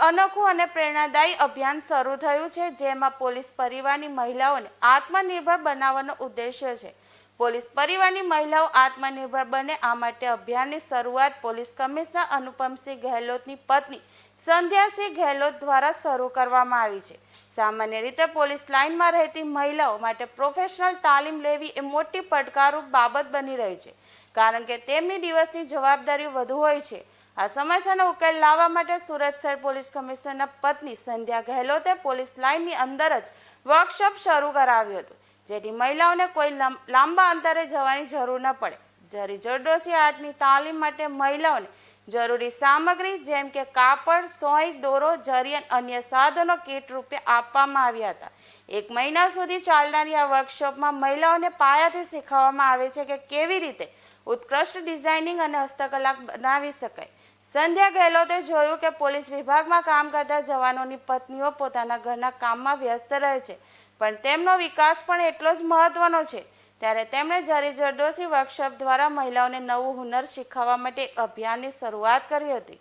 અનોખું અને પ્રેરણાદાયી અભિયાન શરૂ થયું છે, જેમાં પોલીસ પરિવારની મહિલાઓને આત્મનિર્ભર બનાવવાનો ઉદ્દેશ્ય છે. પોલીસ પરિવારની મહિલાઓ આત્મનિર્ભર બને, આ માટે અભિયાનની શરૂઆત પોલીસ કમિશનર અનુપમસિંહ ગહેલોતની પત્ની સંધ્યાસિંહ ગહેલોત દ્વારા શરૂ કરવામાં આવી છે. સામાન્ય રીતે પોલીસ લાઇનમાં રહેતી મહિલાઓ માટે પ્રોફેશનલ તાલીમ લેવી એ મોટી પડકારરૂપ બાબત બની રહી છે, કારણ કે તેમની દિવસની જવાબદારીઓ વધુ હોય છે. આ સમસ્યાનો ઉકેલ લાવવા માટે સુરત શહેર પોલીસ કમિશનરના પત્ની સંધ્યા ગહેલોતે પોલીસ લાઇનની અંદર જ વર્કશોપ શરૂ કરાવ્યું હતું, જેથી મહિલાઓને કોઈ લાંબા અંતરે જવાની જરૂર ન પડે. જરી જરદોશી આર્ટની તાલીમ માટે મહિલાઓને જરૂરી સામગ્રી જેમ કે કાપડ, સોય, દોરો, જરી અને અન્ય સાધનો કીટ રૂપે આપવામાં આવ્યા હતા. એક મહિના સુધી ચાલનારી આ વર્કશોપમાં મહિલાઓને પાયાથી શીખવવામાં આવે છે કે કેવી રીતે ઉત્કૃષ્ટ ડિઝાઇનિંગ અને હસ્તકલા બનાવી શકાય. સંધ્યા ગેહલોતે જોયું કે પોલીસ વિભાગમાં કામ કરતા જવાનોની પત્નીઓ પોતાના ઘરના કામમાં વ્યસ્ત રહે છે. પણ તેમનો વિકાસ પણ એટલો જ મહત્વનો છે. ત્યારે તેમણે જરી જરદોશી વર્કશોપ દ્વારા મહિલાઓને નવું હુનર શીખવવા માટે અભિયાનની શરૂઆત કરી હતી.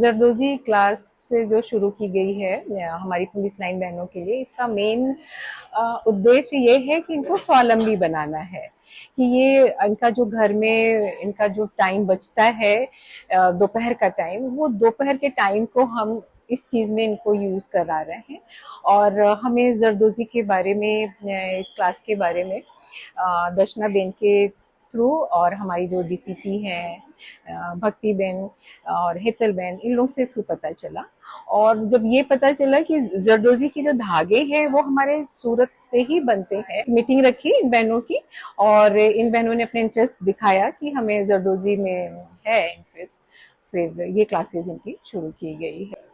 જરદોઝી ક્લાસ से जो शुरू की गई है हमारी पुलिस लाइन बहनों के लिए, इसका मेन उद्देश्य ये है कि इनको स्वावलंबी बनाना है। कि ये इनका जो घर में, इनका जो टाइम बचता है दोपहर का टाइम वो दोपहर के टाइम को हम इस चीज़ में इनको यूज़ करा रहे हैं। और हमें जरदोजी के बारे में इस क्लास के बारे में दर्शना बेन के थ्रू और हमारी जो डीसीपी हैं भक्ति बेन और हेतल बेन, इन लोग से थ्रू पता चला। और जब ये पता चला कि जरदोजी के जो धागे हैं, वो हमारे सूरत से ही बनते हैं। मीटिंग रखी इन बहनों की और इन बहनों ने अपने इंटरेस्ट दिखाया कि हमें जरदोजी में है इंटरेस्ट फिर ये क्लासेस इनकी शुरू की गई है।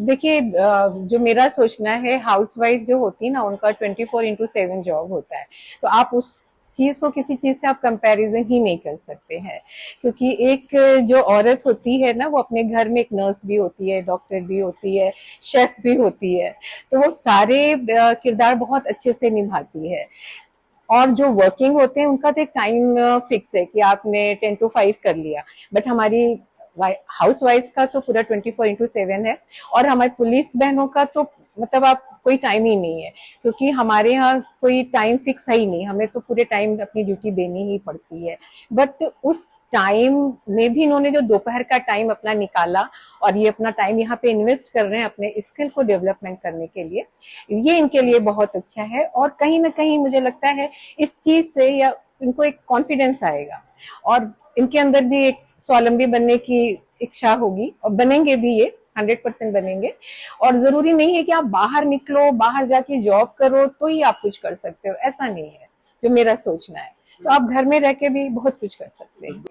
देखिए जो मेरा सोचना है हाउसवाइफ जो होती है ना, उनका twenty four into seven job होता है। तो आप उस चीज़ को किसी चीज़ से आप कंपैरिजन ही नहीं कर सकते हैं। क्योंकि एक जो औरत होती है ना, वो अपने घर में एक नर्स भी होती है डॉक्टर भी होती है शेफ भी होती है तो वो सारे किरदार बहुत अच्छे से निभाती है। और जो वर्किंग होते हैं, उनका तो एक टाइम फिक्स है कि आपने टेन टू फाइव कर लिया। बट हमारी हाउस का तो पूरा ट्वेंटी फोर इंटू सेवन है। और हमारी पुलिस बहनों का तो मतलब आप कोई टाइम ही नहीं है। क्योंकि हमारे यहाँ कोई टाइम फिक्स है ही नहीं। हमें तो पूरे टाइम अपनी ड्यूटी देनी ही पड़ती है। बट उस टाइम में भी इन्होंने जो दोपहर का टाइम अपना निकाला और ये अपना टाइम यहाँ पे इन्वेस्ट कर रहे हैं अपने स्किल को डेवलपमेंट करने के लिए, ये इनके लिए बहुत अच्छा है। और कहीं ना कहीं मुझे लगता है इस चीज़ से या इनको एक कॉन्फिडेंस आएगा। और इनके अंदर भी एक स्वावलंबी बनने की इच्छा होगी और बनेंगे भी ये। हंड्रेड परसेंट बनेंगे। और ज़रूरी नहीं है कि आप बाहर निकलो बाहर जाके जॉब करो तो ही आप कुछ कर सकते हो। ऐसा नहीं है जो मेरा सोचना है। तो आप घर में रह के भी बहुत कुछ कर सकते हैं।